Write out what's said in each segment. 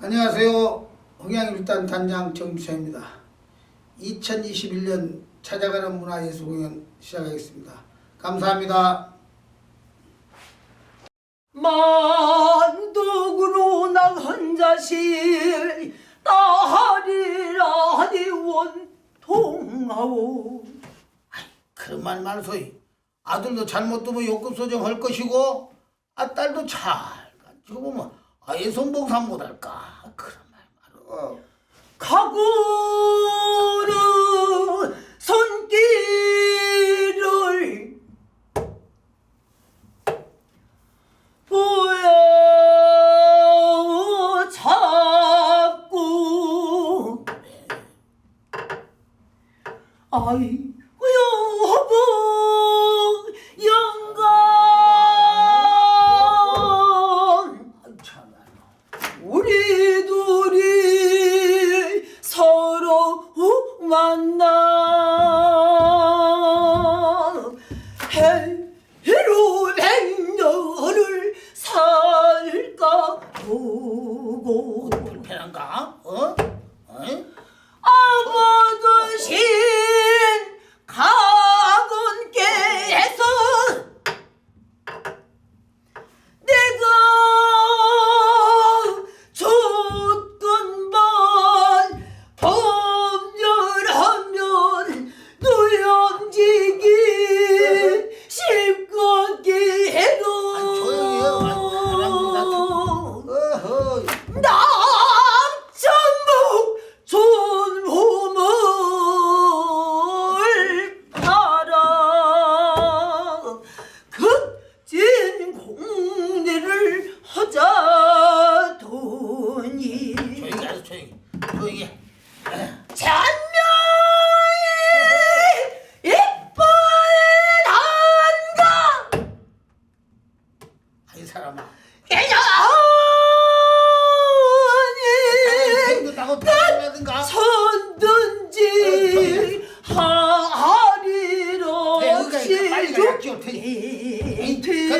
안녕하세요. 흥양일단 단장 정비서입니다. 2021년 찾아가는 문화예술 공연 시작하겠습니다. 감사합니다. 만덕으로 난 혼자실 나리라니 원통하오 그런 말 말소이 아들도 잘못 두면 욕급 소정할 것이고 아 딸도 잘 가지고 보면 아, 이 손봉사 못할까? 그런 말 말어. 가구는 손길을 보여 잡고 아이 弯的 이 사람아. 애정이 나 아, 손든지 하리로 시주 인태니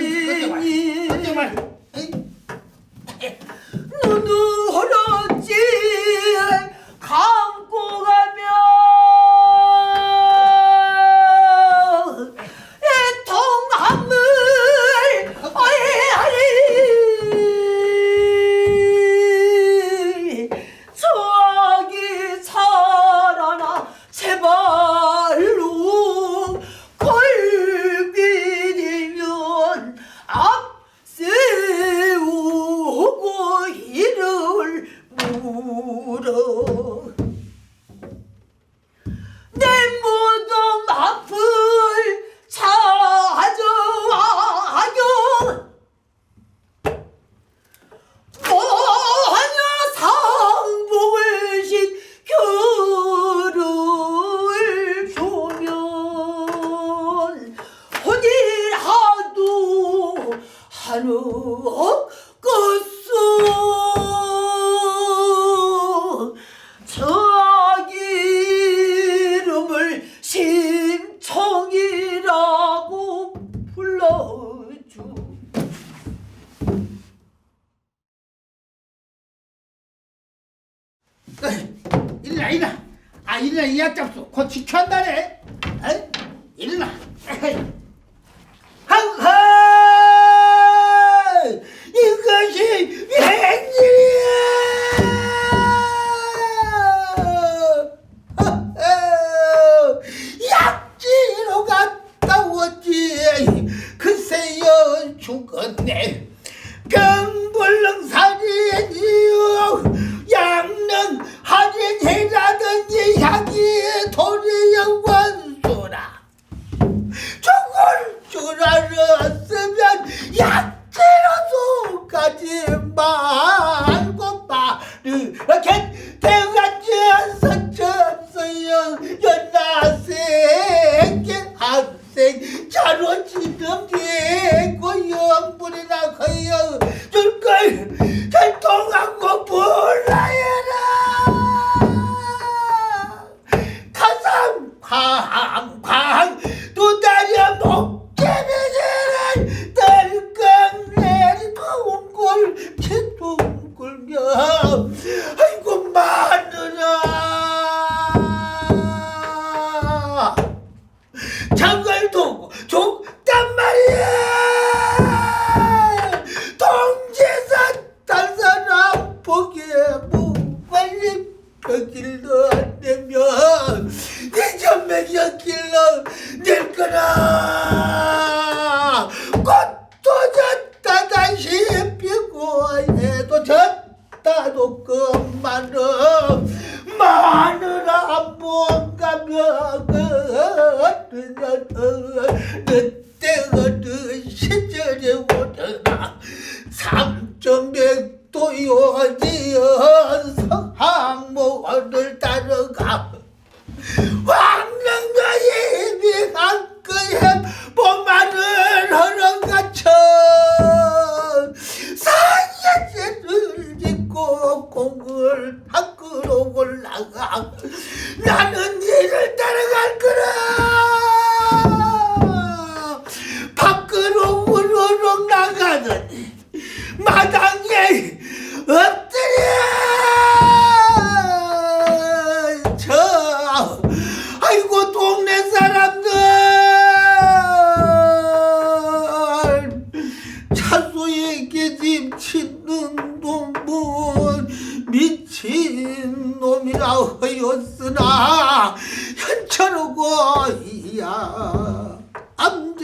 그냥 이약 잡수 곧 지켜한다네. 일어나. 하하 이것이 웬일이야 Yeah!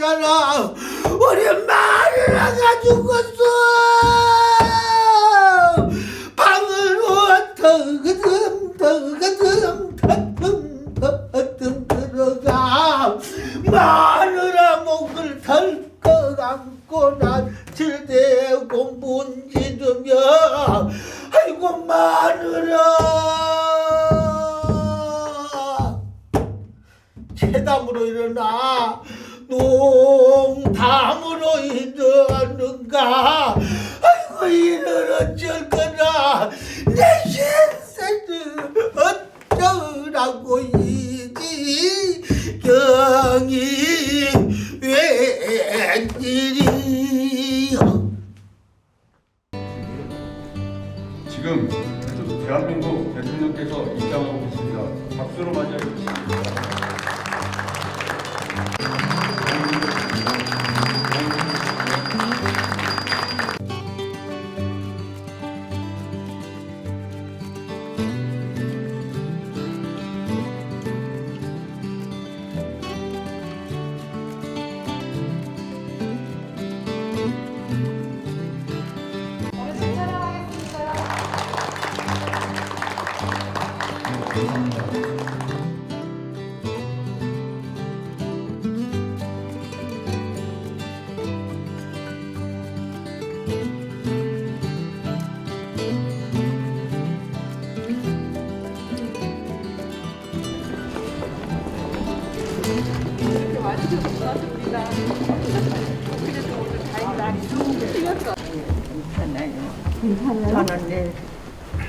암자라 우리 마누라가 죽었어 더그듬 더듬 더듬 들어가. 마누라 목을 덜컥 안고 난 질대 공문 지르며 아이고 마누라 체담으로 일어나 농담으로 일어는가? 아이고 이를 어쩔 거라 내 신세를 어쩌라고 이지 경이 저는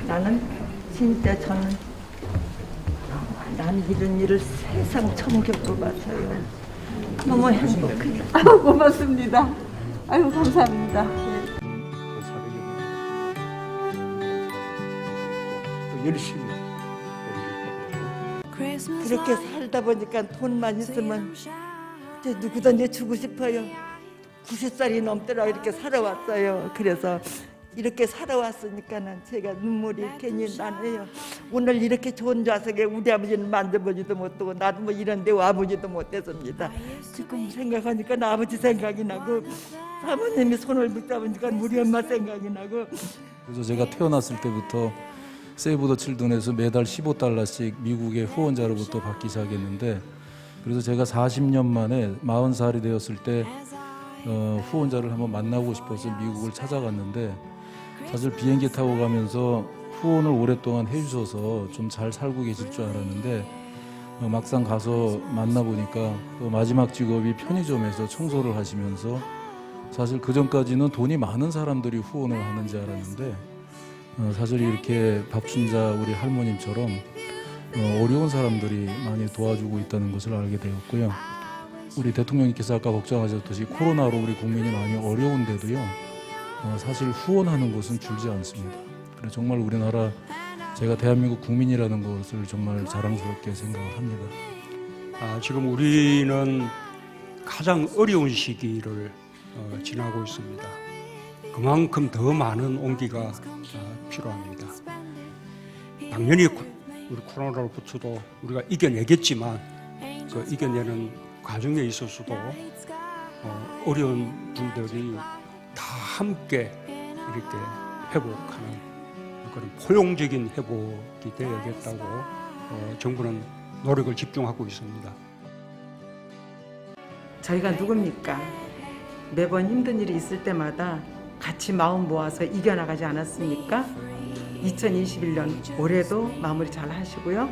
나는 진짜 저는 난 이런 일을 세상 처음 겪어봐서요. 너무 행복해요. 아유 고맙습니다. 아유 감사합니다. 열심히 그렇게 살다 보니까 돈만 있으면 이제 누구든지 주고 싶어요. 90살이 넘더라 이렇게 살아왔어요. 그래서 이렇게 살아왔으니까는 제가 눈물이 괜히 나네요. 오늘 이렇게 좋은 좌석에 우리 아버지는 만져보지도 못하고 나도 뭐 이런 데 와보지도 못했습니다. 지금 생각하니까 나 아버지 생각이 나고 사모님이 손을 붙잡으니까 우리 엄마 생각이 나고. 그래서 제가 태어났을 때부터 세이브 더 칠든에서 매달 15달러씩 미국의 후원자로부터 받기 시작했는데 그래서 제가 40년 만에 40살이 되었을 때 어, 후원자를 한번 만나고 싶어서 미국을 찾아갔는데 사실 비행기 타고 가면서 후원을 오랫동안 해주셔서 좀 잘 살고 계실 줄 알았는데 어, 막상 가서 만나보니까 또 마지막 직업이 편의점에서 청소를 하시면서 사실 그 전까지는 돈이 많은 사람들이 후원을 하는지 알았는데 어, 사실 이렇게 밥순자 우리 할머님처럼 어, 어려운 사람들이 많이 도와주고 있다는 것을 알게 되었고요. 우리 대통령님께서 아까 걱정하셨듯이 코로나로 우리 국민이 많이 어려운데도요. 어, 사실 후원하는 것은 줄지 않습니다. 그래서 정말 우리나라 제가 대한민국 국민이라는 것을 정말 자랑스럽게 생각을 합니다. 아, 지금 우리는 가장 어려운 시기를 어, 지나고 있습니다. 그만큼 더 많은 온기가 아, 필요합니다. 당연히 코- 우리 코로나로부터도 우리가 이겨내겠지만 그 이겨내는 과정에 있어서도 어, 어려운 분들이 다 함께 이렇게 회복하는 그런 포용적인 회복이 되어야겠다고 어, 정부는 노력을 집중하고 있습니다. 저희가 누굽니까? 매번 힘든 일이 있을 때마다 같이 마음 모아서 이겨나가지 않았습니까? 2021년 올해도 마무리 잘 하시고요.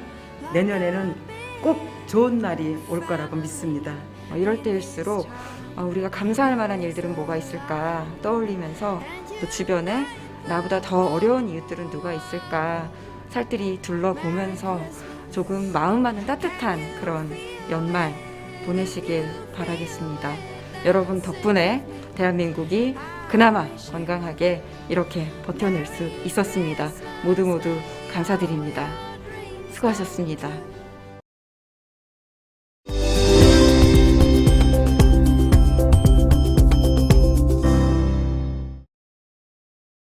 내년에는 꼭 좋은 날이 올 거라고 믿습니다. 어, 이럴 때일수록 어, 우리가 감사할 만한 일들은 뭐가 있을까 떠올리면서 또 주변에 나보다 더 어려운 이웃들은 누가 있을까 살뜰히 둘러보면서 조금 마음만은 따뜻한 그런 연말 보내시길 바라겠습니다. 여러분 덕분에 대한민국이 그나마 건강하게 이렇게 버텨낼 수 있었습니다. 모두 모두 감사드립니다. 수고하셨습니다.